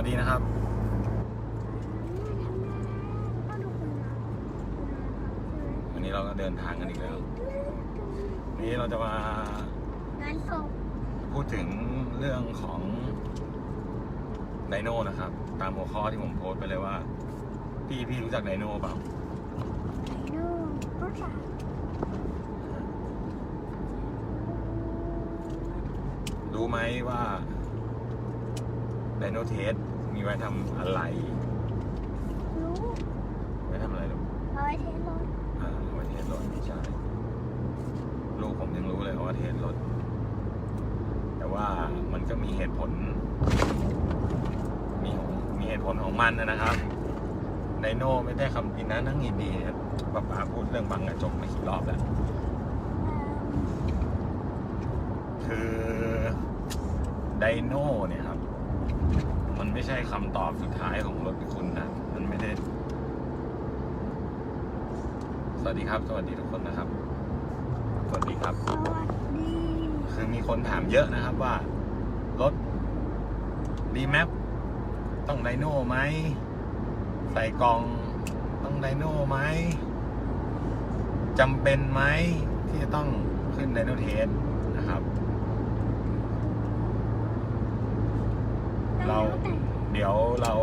สวัสดีนะครับ วันนี้เราก็เดินทางกันอีกแล้ว วันนี้เราจะมางานศพพูดถึงเรื่องของไดโนนะครับ ตามหัวข้อที่ผมโพสต์ไปเลยว่า พี่พี่รู้จักไดโนเปล่าไดโน่ก็จะรู้ไหมว่าไดโนเทส มีไว้ทำอะไรรู้ไว้ทำอะไรลูกเอาไว้เทสรถอ่าไว้เทสรถไม่ใช่ลูกผมยังรู้เลยว่าเทสรถ แต่ว่ามันก็มีเหตุผล มีมีเหตุผลของมันนะครับไดโนไม่ได้คำกินนะนั่งยินดีนะป้าป๋าพูดเรื่องบังกระจกมากี่รอบแล้วคือไดโนเนี่ยครับมัน ไม่ใช่คำตอบสุดท้ายของรถคุณนะ มันไม่ได้ สวัสดีครับ สวัสดีทุกคนนะครับ สวัสดีครับสวัสดีคือมีคนถามเยอะนะครับว่า รถรีแมปต้องไดโน่ไหม ใส่กล่องต้องไดโน่ไหมจำเป็นไหมที่จะต้องขึ้นไดโนเทสนะครับ เรา เดี๋ยวเรา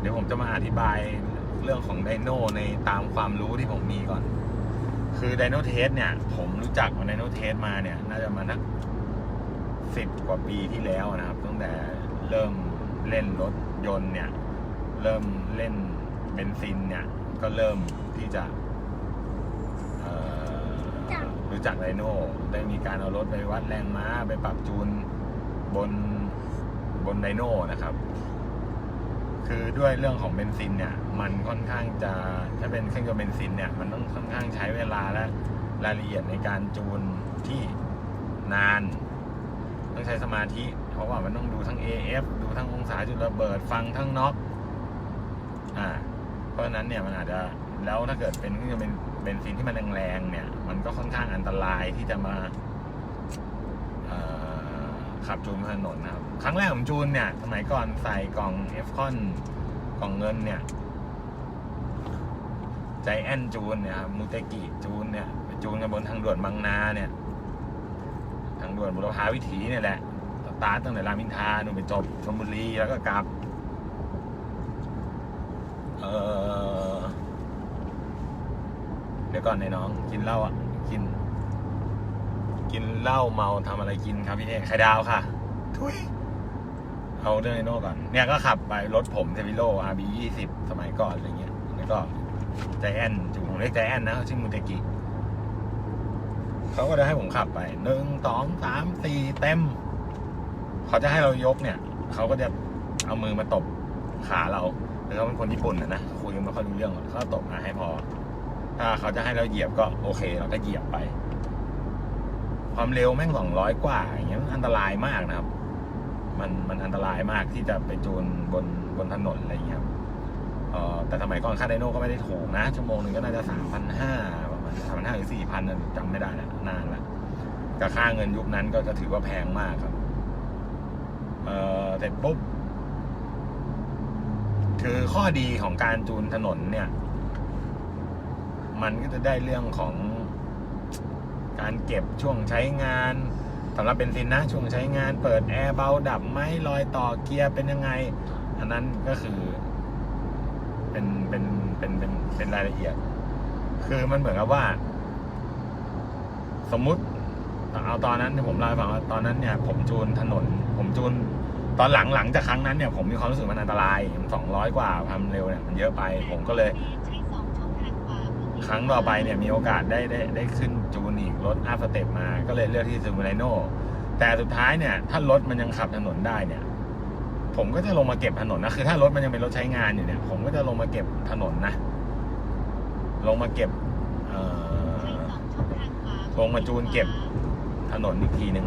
เดี๋ยวผมจะมาอธิบายเรื่องของไดโนในตามความรู้ที่ผมมีก่อน คือไดโนเทสเนี่ย ผมรู้จักไดโนเทสมาเนี่ย น่าจะมานักสิบกว่าปีที่แล้วนะครับตั้งแต่เริ่มเล่นรถยนต์เนี่ย เริ่มเล่นเบนซินเนี่ย ก็เริ่มที่จะรู้จักไดโนได้มีการเอารถไปวัดแรงม้าไปปรับจูนบน บนไดโนนะครับ คือด้วยเรื่องของเบนซินเนี่ย มันค่อนข้างจะถ้าเป็นเครื่องยนต์เบนซินเนี่ย มันต้องค่อนข้างใช้เวลาและรายละเอียดในการจูนที่นาน ต้องใช้สมาธิ เพราะว่ามันต้องดูทั้ง AF ดูทั้งองศาจุดระเบิดฟังทั้งน็อกอ่า เพราะฉะนั้นเนี่ยมันอาจจะแล้วถ้าเกิดเป็นเครื่องยนต์เบนซินที่มันแรงๆเนี่ย มันก็ค่อนข้างอันตรายที่จะมา ขับจูนบนถนนนะครับ ครั้งแรกผมจูนเนี่ยสมัยก่อนใส่กล่อง f คอนกล่องเงินเนี่ยใจแอนจูนเนี่ยครับมูเตกิจูนเนี่ยจูนกันบนทางด่วนบางนาเนี่ย ทางด่วนบุรพาวิถีเนี่ยแหละตาตั้งแต่รามอินทรานู่นไปจบชลบุรีแล้วก็กลับ เออเดี๋ยวก่อนในน้องกินเหล้าอะกิน กินเหล้าเมาทำอะไรกินครับพี่เอกไข่ดาวค่ะ ทุยเอาเรื่องไอโน่ก่อน เนี่ยก็ขับไปรถผมเทวิโล RB ยี่สิบสมัยก่อนอะไรเงี้ย แล้วก็ใจแอนจูผมเรียกใจแอนนะเขาชื่อมูเตกิเขาก็จะให้ผมขับไปหนึ่งสองสามสี่เต็ม เขาจะให้เรายกเนี่ย เขาก็จะเอามือมาตบขาเราคือเขาเป็นคนญี่ปุ่นนะนะคุยกันไม่ค่อยรู้เรื่องหรอกเขาตบมาให้พอ ถ้าเขาจะให้เราเหยียบก็โอเค เราก็เหยียบไป ความเร็วแม่งสองร้อยกว่าอย่างเงี้ยมันอันตรายมากนะครับ มันมันอันตรายมากที่จะไปจูนบนบนถนนอะไรอย่างเงี้ยครับเอ่อแต่สมัยก่อนค่าไดโน่ก็ไม่ได้ถูกนะ ชั่วโมงหนึ่งก็น่าจะสามพันห้าประมาณสามพันห้าหรือสี่พันจำไม่ได้แล้วนานละกับค่าเงินยุคนั้นก็จะถือว่าแพงมากครับเอ่อเสร็จปุ๊บคือข้อดีของการจูนถนนเนี่ย มันก็จะได้เรื่องของ การเก็บช่วงใช้งานสำหรับเบนซินนะช่วงใช้งานเปิดแอร์เบาดับไหมรอยต่อเกียร์เป็นยังไง อันนั้นก็คือเป็นเป็นเป็นเป็นเป็นรายละเอียด คือมันเหมือนกับว่า สมมุติเอาตอนนั้นที่ผมเล่าให้ฟังว่าตอนนั้นเนี่ย ผมจูนถนน ผมจูนตอนหลังหลังจากครั้งนั้นเนี่ยผมมีความรู้สึกมันอันตรายสองร้อยกว่าความเร็วเนี่ยมันเยอะไป ผมก็เลย ครั้งต่อไปเนี่ยมีโอกาสได้ได้ได้ขึ้นจูนอีกรถอัพสเต็ปมาก็เลยเลือกที่ซูมูไรโนแต่สุดท้ายเนี่ย ถ้ารถมันยังขับถนนได้เนี่ย ผมก็จะลงมาเก็บถนนนะคือถ้ารถมันยังเป็นรถใช้งานอยู่เนี่ย ผมก็จะลงมาเก็บถนนนะ ลงมาเก็บเอ่อลงมาจูนเก็บถนนอีกทีหนึ่ง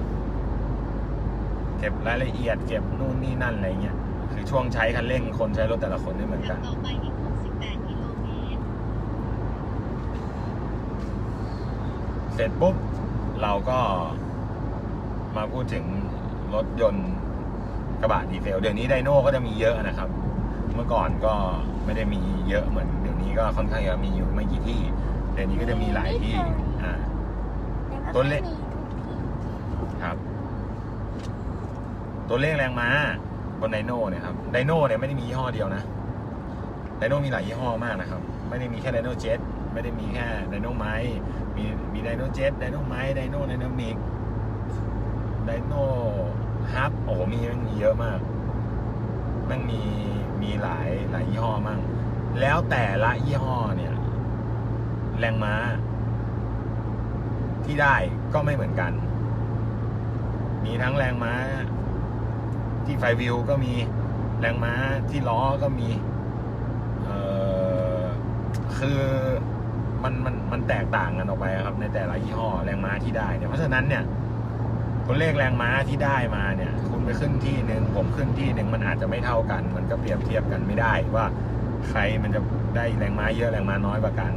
เก็บรายละเอียดเก็บนู่นนี่นั่นอะไรเงี้ยคือช่วงใช้คันเร่งคนใช้รถแต่ละคนไม่เหมือนกัน ต่อไปอีก 68 กิโลเมตร เสร็จปุ๊บเราก็มาพูดถึงรถยนต์กระบะดีเซล เดี๋ยวนี้ไดโน่ก็จะมีเยอะนะครับ เมื่อก่อนก็ไม่ได้มีเยอะเหมือน เดี๋ยวนี้ก็ค่อนข้างจะมีอยู่ไม่กี่ที่ เดี๋ยวนี้ก็จะมีหลายที่อ่าแต่ตัวเล็กมีทุกที่ครับ ตัวเลขแรงม้าบนไดโน่เนี่ยครับไดโน่เนี่ยไม่ได้มียี่ห้อเดียวนะไดโน่มีหลายยี่ห้อมากนะครับ ไม่ได้มีแค่ไดโน่เจ็ต ไม่ได้มีแค่ไดโนไม้มีมีไดโนเจ็ตไดโนไม้ไดโนไดนามิกไดโนฮับโอ้โหมีมันมีเยอะมาก มันมีมีหลายหลายยี่ห้อมากแล้วแต่ละยี่ห้อเนี่ย แรงม้า ที่ได้ก็ไม่เหมือนกัน มีทั้งแรงม้า ที่ไฟวิวก็มีแรงม้าที่ล้อก็มี เอ่อ คือ มันมันมันแตกต่างกันออกไปครับ ในแต่ละยี่ห้อแรงม้าที่ได้เนี่ยเพราะฉะนั้นเนี่ยตัวเลขแรงม้าที่ได้มาเนี่ย คุณไปขึ้นที่หนึ่งผมขึ้นที่หนึ่งมันอาจจะไม่เท่ากัน มันก็เปรียบเทียบกันไม่ได้ว่า ใครมันจะได้แรงม้าเยอะแรงม้าน้อยกว่ากัน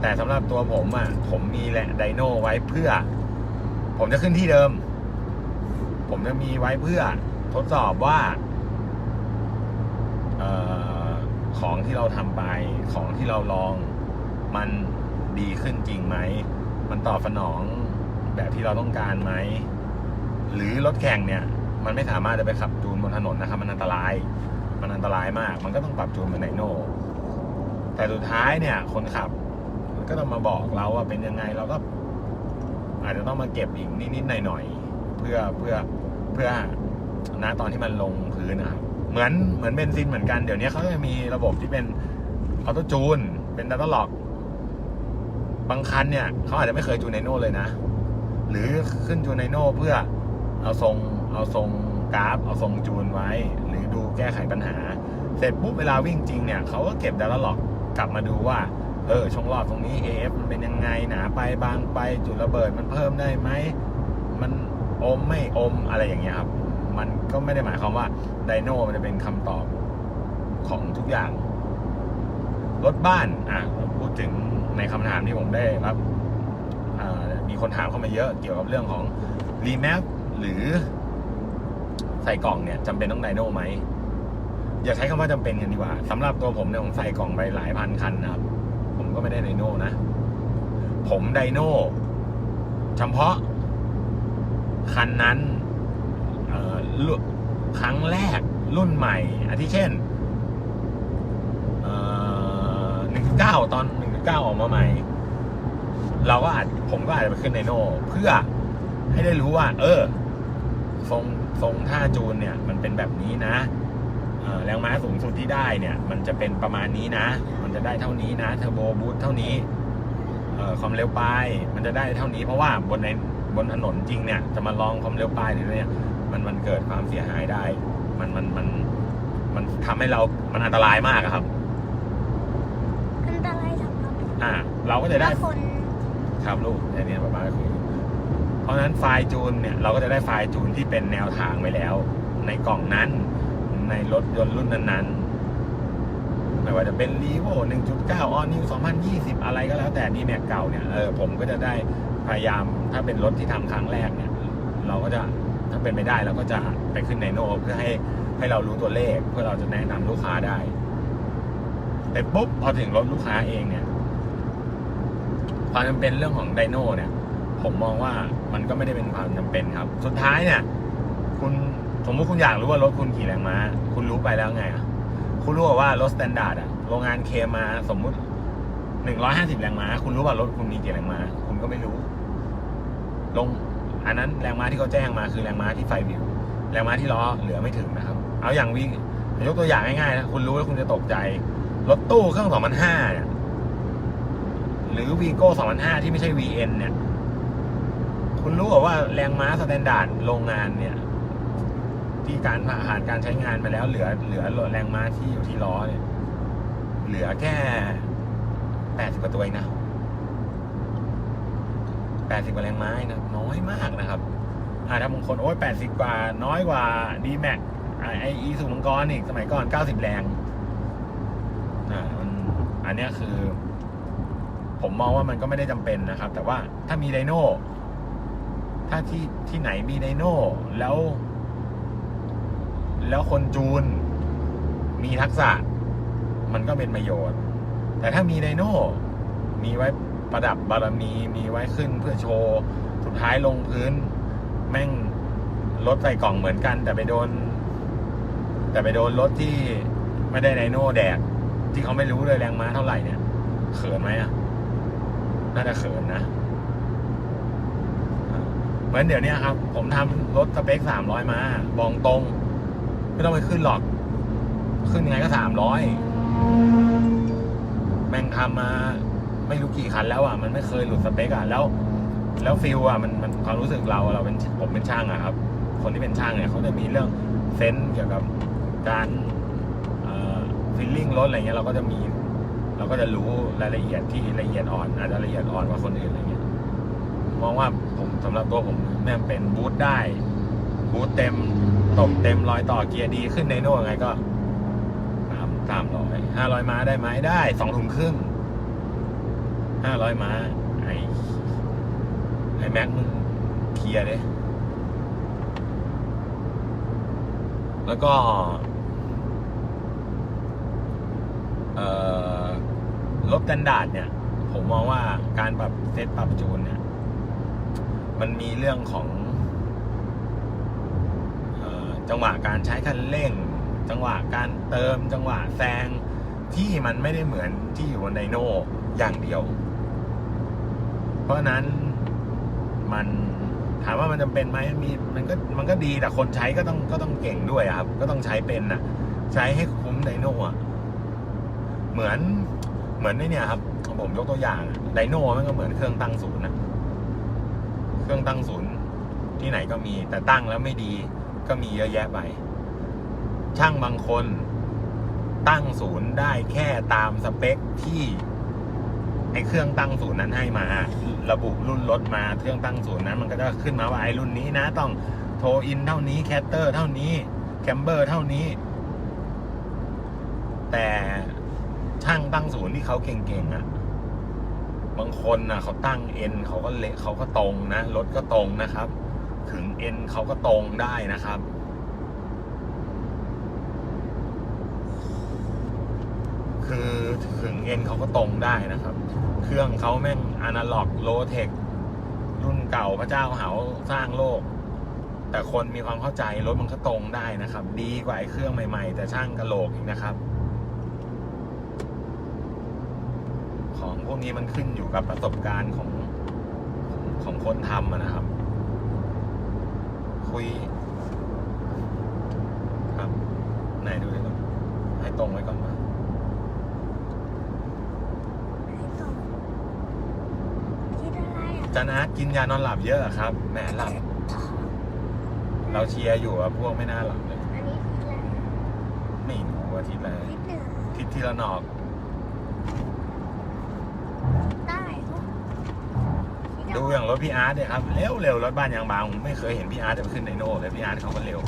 แต่สำหรับตัวผมอะผมมีแหละไดโนไว้เพื่อ ผมจะขึ้นที่เดิม ผมจะมีไว้เพื่อทดสอบว่าของที่เราทำไปของที่เราลองมัน ดีขึ้นจริงไหม มันตอบสนองแบบที่เราต้องการไหม หรือรถแข่งเนี่ย มันไม่สามารถจะไปขับจูนบนถนนนะครับ มันอันตราย มันอันตรายมาก มันก็ต้องปรับจูนเป็นไดโนแต่สุดท้ายเนี่ย คนขับก็ต้องมาบอกเราว่าเป็นยังไงเราก็อาจจะต้องมาเก็บอีกนิดๆหน่อยๆเพื่อเพื่อเพื่อณตอนที่มันลงพื้นนะครับเหมือนเหมือนเบนซินเหมือนกันเดี๋ยวนี้เขาจะมีระบบที่เป็นออโต้จูน เป็นดัตตล็อก บางคันเนี่ยเขาอาจจะไม่เคยจูนไนโน่เลยนะ หรือขึ้นจูนไนโน่เพื่อเอาทรงเอาทรงกราฟ เอาทรงจูนไว้ หรือดูแก้ไขปัญหา เสร็จปุ๊บเวลาวิ่งจริงเนี่ยเขาก็เก็บดัตตล็อกกลับมาดูว่า เออช่องรอดตรงนี้ AF มันเป็นยังไงหนาไปบางไปจุดระเบิดมันเพิ่มได้ไหมมันอมไม่อมอะไรอย่างเงี้ยครับ มันก็ไม่ได้หมายความว่าไดโนมันจะเป็นคำตอบของทุกอย่าง รถบ้านอะผมพูดถึง ในคำถามที่ผมได้รับมีคนถามเข้ามาเยอะเกี่ยวกับเรื่องของรีแมปหรือใส่กล่องเนี่ยจำเป็นต้องไดโนไหมอย่าใช้คำว่าจำเป็นกันดีกว่าสำหรับตัวผมเนี่ยผมใส่กล่องไปหลายพันคันนะครับ ผมก็ไม่ได้ไดโน่นะ ผมไดโน่เฉพาะคันนั้นเอ่อรุ่นครั้งแรกรุ่นใหม่อาทิเช่นหนึ่งเก้าตอน เก้าออกมาใหม่ เราก็อาจผมก็อาจจะไปขึ้นไดโน่เพื่อให้ได้รู้ว่า เออ ทรงทรงท่าจูนเนี่ย มันเป็นแบบนี้นะออแรงม้าสูงสุดที่ได้เนี่ย มันจะเป็นประมาณนี้นะ มันจะได้เท่านี้นะเทอร์โบบูทเท่านี้เออความเร็วปลายมันจะได้เท่านี้เพราะว่าบนในบนถนนจริงเนี่ย จะมาลองความเร็วปลายหรือเนี่ยมันมันเกิดความเสียหายได้ มันมันมันมันทำให้เรา มันอันตรายมากครับ อันตรายสำหรับ อ่า เราก็จะได้คนครับลูกอันนี้ประมาณก็คือเพราะฉะนั้นไฟล์จูนเนี่ยเราก็จะได้ไฟล์จูนที่เป็นแนวทางไปแล้ว ในกล่องนั้น ในรถยนต์รุ่นนั้นๆไม่ว่าจะเป็น r ีโว1.9ออนนิว2020 อะไรก็แล้วแต่ดีแม็กเก่าเนี่ยเออผมก็จะได้พยายามถ้าเป็นรถที่ทำครั้งแรกเนี่ย เราก็จะถ้าเป็นไม่ได้เราก็จะไปขึ้นไนโนเพื่อให้ให้เรารู้ตัวเลขเพื่อเราจะแนะนำลูกค้าได้แต่ปุ๊บพอถึงรถลูกค้าเองเนี่ย ความจำเป็นเรื่องของไดโน่เนี่ย ผมมองว่ามันก็ไม่ได้เป็นความจำเป็นครับ สุดท้ายเนี่ย คุณสมมติคุณอยากรู้ว่ารถคุณกี่แรงม้า คุณรู้ไปแล้วไงอะคุณรู้ว่ารถสแตนดาร์ดอะโรงงานเคมาสมมุติหนึ่งร้อยห้าสิบแรงม้า คุณรู้ว่ารถคุณมีกี่แรงม้า คุณก็ไม่รู้ ลง อันนั้นแรงม้าที่เขาแจ้งมาคือแรงม้าที่ไฟวิวแรงม้าที่ล้อเหลือไม่ถึงนะครับ เอาอย่างวิ่งยกตัวอย่างง่ายๆนะคุณรู้แล้วคุณจะตกใจรถตู้เครื่องสองพันห้าเนี่ย หรือวีโก้2005 ที่ไม่ใช่ VN เนี่ย คุณรู้เหรอว่าแรงม้าสแตนดาร์ดโรงงานเนี่ย ที่การผ่านการใช้งานไปแล้ว เหลือเหลือแรงม้าที่อยู่ที่ล้อเนี่ย เหลือแค่80กว่าตัวเองนะ80กว่าแรงม้านะน้อยมากนะครับอ่าถ้าบางคนโอ้ย80กว่า น้อยกว่า d m a x ไออีสูมังกรอีกสมัยก่อน90แรงอ่าอันนี้คือ ผมมองว่ามันก็ไม่ได้จำเป็นนะครับ แต่ว่าถ้ามีไดโน่ถ้าที่ที่ไหนมีไดโน่แล้ว แล้วคนจูน มีทักษะ มันก็เป็นประโยชน์ แต่ถ้ามีไดโน่มีไว้ประดับบารมีมีไว้ขึ้นเพื่อโชว์ สุดท้ายลงพื้น แม่งรถใส่กล่องเหมือนกัน แต่ไปโดน แต่ไปโดนรถที่ไม่ได้ไดโน่แดกที่เขาไม่รู้เลยแรงม้าเท่าไหร่เนี่ย เขินไหมอะ น่าจะเขินนะเหมือนเดี๋ยวนี้ครับ ผมทำรถสเปคสามร้อยมาบองตรง ไม่ต้องไปขึ้นหรอก ขึ้นยังไงก็สามร้อยแม่งทำมา ไม่รู้กี่คันแล้วอะ มันไม่เคยหลุดสเปคอะแล้ว แล้วฟิลอะมันมันความรู้สึกเราเราเป็นผมเป็นช่างอะครับ คนที่เป็นช่างเนี่ยเขาจะมีเรื่องเซนส์เกี่ยวกับการฟิลลิ่งรถอะไรเงี้ยเราก็จะมี เราก็จะรู้รายละเอียดที่ละเอียดอ่อนอาจจะละเอียดอ่อนกว่าคนอื่นอะไรเงี้ยมองว่าผมสำหรับตัวผมเนี่ยเป็นบูทได้ บูทเต็มตบเต็มรอยต่อเกียร์ดีขึ้นในโน่ไงก็สามสามร้อยห้าร้อยม้าได้ไหมได้สองถุงครึ่งห้าร้อยม้าไอไอแม็กมึงเคลียร์เลยแล้วก็ เอ่อ รถกันดาร์ดเนี่ย ผมมองว่าการปรับเซตปรับจูนเนี่ย มันมีเรื่องของออจังหวะการใช้คันเร่ง จังหวะการเติม จังหวะแซงที่มันไม่ได้เหมือนที่อยู่บนไดโน่อย่างเดียว เพราะนั้นมันถามว่ามันจำเป็นไหมมีมันก็มันก็ดีแต่คนใช้ก็ต้องก็ต้องเก่งด้วยครับ ก็ต้องใช้เป็นอะใช้ให้คุ้มไดโน่ะเหมือน มือนในเนี่ยครับผมยกตัวอย่างไดโน่มันก็เหมือนเครื่องตั้งศูนย์นะเครื่องตั้งศูนย์ที่ไหนก็มี แต่ตั้งแล้วไม่ดีก็มีเยอะแยะไป ช่างบางคนตั้งศูนย์ได้แค่ตามสเปคที่ไอเครื่องตั้งศูนย์นั้นให้มา ระบุรุ่นรถมาเครื่องตั้งศูนย์นั้น มันก็จะขึ้นมาว่าไอรุ่นนี้นะ ต้องโทรอินเท่านี้แคตเตอร์เท่านี้แคมเบอร์เท่านี้ แต่ ช่างตั้งศูนย์ที่เขาเก่งๆอะ บางคนน่ะ เขาตั้งเอ็นเขาก็เละเขาก็ตรงนะรถก็ตรงนะครับ ถึงเอ็นเขาก็ตรงได้นะครับคือถึงเอ็นเขาก็ตรงได้นะครับ เครื่องเขาแม่งอนาล็อกโลเทครุ่นเก่าพระเจ้าเหาสร้างโลก แต่คนมีความเข้าใจรถมันก็ตรงได้นะครับ ดีกว่าไอ้เครื่องใหม่ ๆ แต่ช่างกะโหลกอีกนะครับ ของพวกนี้มันขึ้นอยู่กับประสบการณ์ของของคนทำอะนะครับ คุย ครับไหนดูดิครับให้ตรงไว้ก่อนว่าให้ตรงคิดอะไรอะจันอาร์ตกินยานอนหลับเยอะอะครับแหมหลับ เราเชียร์อยู่อะพวกไม่น่าหลับเลย อันนี้คืออะไรไม่รู้อาทิตย์อะไรคิดเหนือทิศที่ละนอก ใต้คิด ดูอย่าง รถพี่อาร์ตเนี่ยครับเร็วเร็วรถบ้านยางบางผมไม่เคยเห็นพี่อาร์ตจะไปขึ้นไดโน่เลยพี่อาร์ตเขาก็เร็ว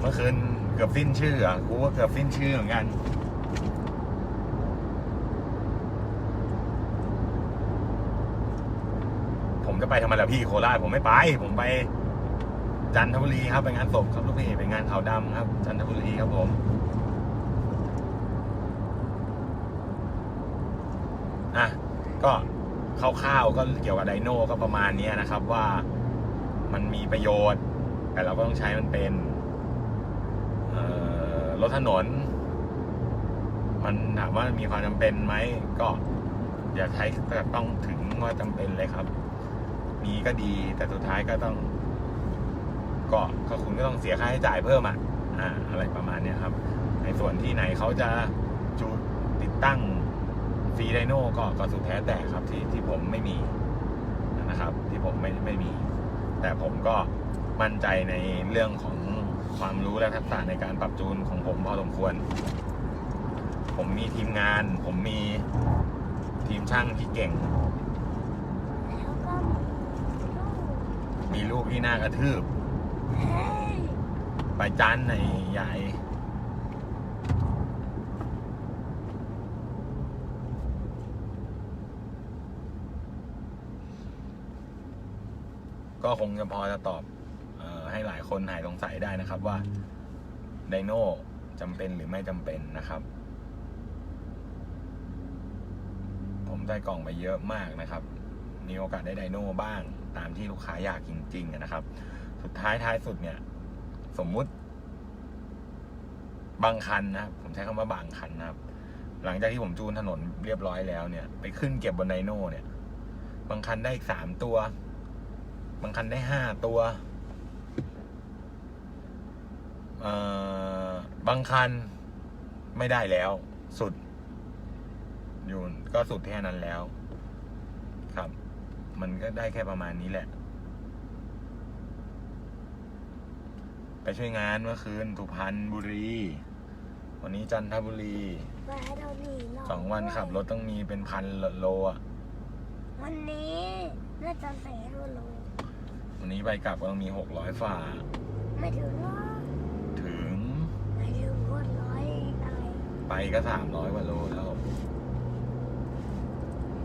เมื่อคืนเกือบสิ้นชื่ออะกูก็เกือบสิ้นชื่อเหมือนกันผมจะไปทำไมล่ะพี่โคราชผมไม่ไป ผมไป จันทบุรีครับไปงานศพครับลูกพี่ไปงานขาวดำครับ จันทบุรีครับผมอะก็คร่าวๆก็เกี่ยวกับไดโน่ก็ประมาณนี้นะครับว่ามันมีประโยชน์ แต่เราก็ต้องใช้มันเป็นรถถนน มันถามว่ามีความจำเป็นไหมก็อย่าใช้แต่ต้องถึงว่าจำเป็นเลยครับ มีก็ดีแต่สุดท้ายก็ต้อง ก็ก็คุณก็ต้องเสียค่าใช้จ่ายเพิ่มอะอ่าอะไรประมาณเนี้ยครับ ในส่วนที่ไหนเขาจะจูติดตั้งฟรีไดโน่ก็ก็สุดแท้แต่ครับที่ที่ผมไม่มีนะครับ ที่ผมไม่ไม่มี แต่ผมก็มั่นใจในเรื่องของความรู้และทักษะในการปรับจูนของผมพอสมควร ผมมีทีมงาน ผมมีทีมช่างที่เก่งแล้วก็มีลูกมีลูกที่น่ากระทืบเฮ้ย ไปจานใหนใหญ่ก็คงจะพอจะตอบออให้หลายคนหายสงสัยได้นะครับว่าไดโน่จำเป็นหรือไม่จำเป็นนะครับ ผมได้กล่องไปเยอะมากนะครับ มีโอกาสได้ไดโน่บ้างตามที่ลูกค้าอยากจริงๆนะครับ สุดท้ายท้ายสุดเนี่ย สมมุติ บางคันนะผมใช้คำว่าบางคันนะครับ หลังจากที่ผมจูนถนนเรียบร้อยแล้วเนี่ย ไปขึ้นเก็บบนไดโน่เนี่ย บางคันได้อีกสามตัว บางคันได้ห้าตัวเอ่อบางคันไม่ได้แล้ว สุดอยู่ก็สุดแค่นั้นแล้ว ครับ มันก็ได้แค่ประมาณนี้แหละ ไปช่วยงานเมื่อคืนสุพรรณบุรี วันนี้จันทบุรีไปให้เราหนีเราสองวันขับรถต้องมีเป็นพันโลอะวันนี้น่าจะใส่ให้เราลงวันนี้ไปกลับก็ต้องมีหกร้อยฝ่า ไม่ถึงหรอกถึงไม่ถึงคนร้อยอะไรไปก็สามร้อยกว่าโลแล้ว เ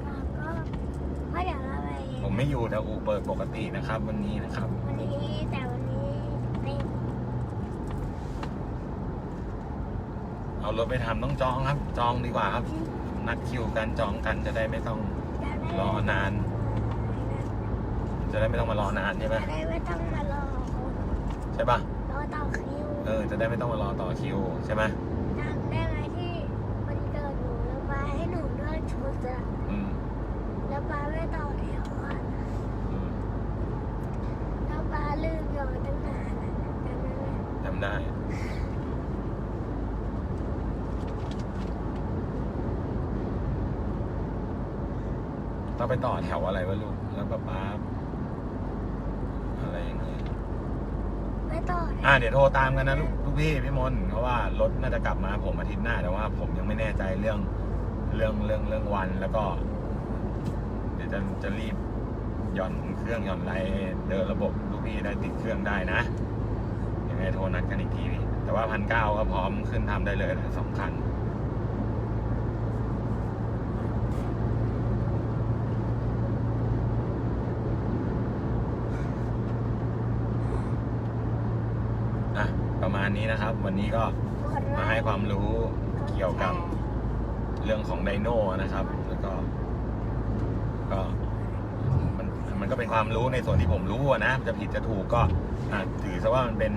ราก็เพราะเดี๋ยวเราไปผมไม่อยู่แต่อูเปิดปกตินะครับ วันนี้นะครับ วันนี้แต่วันนี้ไม่ เอารถไปทำต้องจองครับ จองดีกว่าครับ นัดคิวกันจองกันจะได้ไม่ต้องจะได้รอนาน จะได้ไม่ต้องมารอนานใช่ไหมจะได้ไม่ต้องมารอคนใช่ปะรอต่อคิวเออจะได้ไม่ต้องมารอต่อคิวใช่ไหมจำได้ไหมที่วันเกิดหนูแล้วป้าให้หนูเลือกชุดอะอืมแล้วป้าไม่ต่อแถวอะอืมแล้วป้าลืมย้อนตั้งนานอะจำได้ไหมจำได้ ต้องไปต่อแถวอะไรวะลูก แล้วป้าป๊าอะไรยังไงไม่ต่อแถวอ่าเดี๋ยวโทรตามกันนะลูกลูกพี่พี่มนต์เพราะว่ารถน่าจะกลับมาผมอาทิตย์หน้าแต่ว่า ผมยังไม่แน่ใจเรื่องเรื่องเรื่องเรื่องวันแล้วก็ เดี๋ยวจะจะรีบหย่อนเครื่องหย่อนไรเดินระบบลูกพี่ได้ติดเครื่องได้นะยังไงโทรนัดกันอีกทีพี่แต่ว่าพันเก้าก็พร้อมขึ้นทำได้เลยนะสองคัน อะ ประมาณนี้นะครับ วันนี้ก็มาให้ความรู้เกี่ยวกับเรื่องของไดโน่นะครับ แล้วก็ ก็มันมันก็เป็นความรู้ในส่วนที่ผมรู้นะ จะผิดจะถูกก็ถือซะว่ามันเป็น